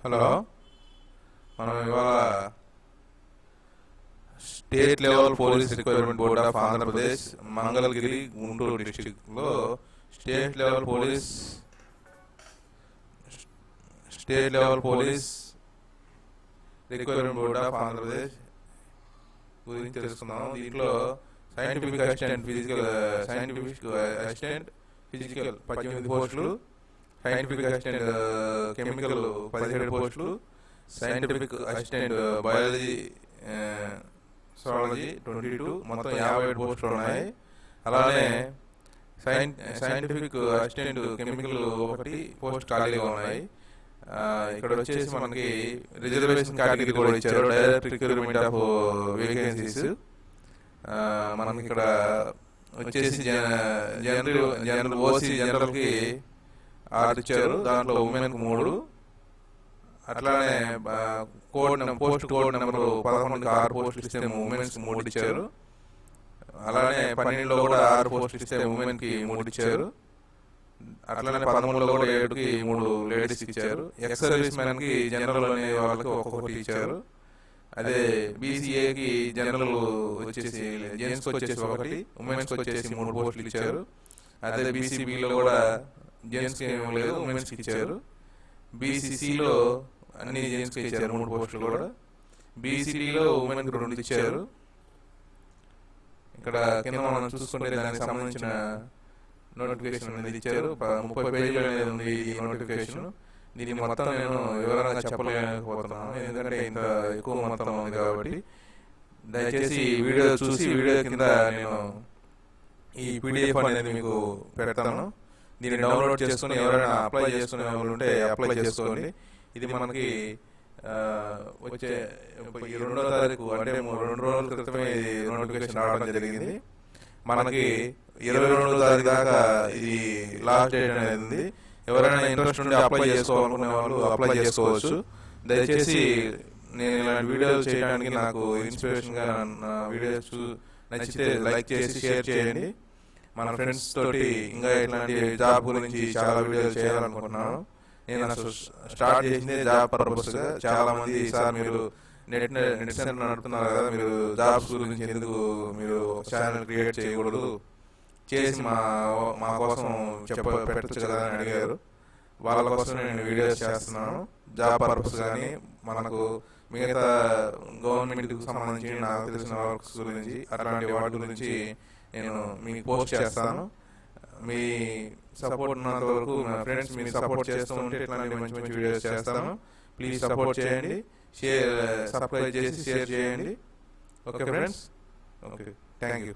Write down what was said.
Hello? మనం ఇవాళ state level police requirement board of Andhra Pradesh Mangalagiri Guntur డిస్టిక్లో state level police state level police requirement board of Andhra Pradesh గురించి తెలుసుకుందాం. దీంట్లో scientific assistant physical scientific assistant physical పద్దెనిమిది పోస్టులు scientific assistant chemical పదిహేడు పోస్టులు scientific assistant biology zoology twenty two మొత్తం యాభై ఏడు పోస్టులు ఉన్నాయి. అలానే సైన్ సైంటిఫిక్ అసిస్టెంట్ కెమికల్ ఒకటి పోస్ట్ ఖాళీగా ఉన్నాయి. ఇక్కడ వచ్చేసి మనకి రిజర్వేషన్ కేటగిరీ కూడా ఇచ్చారు. డైరెక్ట్ రిక్రూట్మెంట్ ఆఫ్ వేకెన్సీస్ మనకి ఇక్కడ వచ్చేసి జనరల్ జనరల్ ఓసీ జనరల్కి కి ఇచ్చారు దాంట్లో ఉమెన్ మూడు. అట్లానే కోడ్ పోస్ట్ కోడ్ నెంబర్ పదకొండుకి ఆరు పోస్టులు ఇస్తే ఉమెన్స్ మూడు ఇచ్చారు. అలానే పన్నెండులో కూడా ఆరు పోస్టులు ఇస్తే ఉమెన్కి మూడు ఇచ్చారు. అట్లానే పదమూడులో కూడా ఏడుకి మూడు లేడీస్ ఇచ్చారు. ఎక్స్ సర్వీస్ మ్యాన్కి జనరల్ అనే వాళ్ళకి ఒక్కొక్కటి ఇచ్చారు. అదే బీసీఏకి జనరల్ వచ్చేసి జెంట్స్ వచ్చేసి ఒకటి ఉమెన్స్ వచ్చేసి మూడు పోస్టులు ఇచ్చారు. అదే బీసీబీలో కూడా జెంట్స్కి ఏమీ లేదు ఉమెన్స్కి ఇచ్చారు. బీసీసీలో అన్ని జెంట్స్కి ఇచ్చారు మూడు పోస్టులు కూడా. బీసీడీలో ఉమెన్కి రెండు ఇచ్చారు. ఇక్కడ కింద మనం చూసుకుంటే దానికి సంబంధించిన నోటిఫికేషన్ అనేది ఇచ్చారు. ముప్పై పేజీలు అనేది ఉంది ఈ నోటిఫికేషన్. దీని మొత్తం నేను వివరంగా చెప్పలేకపోతున్నాను. ఎందుకంటే ఇంత ఎక్కువ మొత్తం ఉంది కాబట్టి. దయచేసి వీడియో చూసి వీడియో కింద నేను ఈ పీడిఎఫ్ అనేది మీకు పెడతాను. దీన్ని డౌన్లోడ్ చేసుకుని ఎవరైనా అప్లై చేసుకునే వాళ్ళు ఉంటే అప్లై చేసుకోండి. ఇది మనకి వచ్చే ఈ రెండో తారీఖు అంటే రెండు రోజుల క్రితమే ఇది నోటిఫికేషన్ రావడం జరిగింది. మనకి ఇరవై రెండో తారీఖు దాకా ఇది లాస్ట్ డేట్ అనేది ఉంది ఎవరైనా ఇంట్రెస్ట్ ఉండి అప్లై చేసుకోవాలనుకునే వాళ్ళు అప్లై చేసుకోవచ్చు. దయచేసి నేను ఇలాంటి వీడియోలు చేయడానికి నాకు ఇన్స్పిరేషన్గా నా వీడియోస్ నచ్చితే లైక్ చేసి షేర్ చేయండి. మన ఫ్రెండ్స్ తోటి ఇంకా ఇట్లాంటి జాబ్ గురించి చాలా వీడియోలు చేయాలనుకుంటున్నాను. నేను అసలు స్టార్ట్ చేసిందే జాబ్ పర్పస్గా చాలా మంది సార్ మీరు నెట్ నెట్ సెంటర్ నడుపుతున్నారు కదా మీరు జాబ్స్ గురించి ఎందుకు మీరు ఛానల్ క్రియేట్ చేయకూడదు? చేసి మా మా కోసం చెప్ప పెట్టచ్చు కదా అని అడిగారు. వాళ్ళ కోసం నేను వీడియోస్ చేస్తున్నాను. జాబ్ పర్పస్ కానీ మనకు మిగతా గవర్నమెంట్కు సంబంధించి నాకు తెలిసిన వర్క్స్ గురించి అట్లాంటి వాటి గురించి నేను మీకు పోస్ట్ చేస్తాను. మీ సపోర్ట్ ఉన్నంత వరకు నా ఫ్రెండ్స్ మీరు సపోర్ట్ చేస్తూ ఉంటే ఇట్లాంటి మంచి మంచి వీడియోస్ చేస్తాను. ప్లీజ్ సపోర్ట్ చేయండి. షేర్ సబ్స్క్రైబ్ చేసి షేర్ చేయండి. Okay friends okay thank you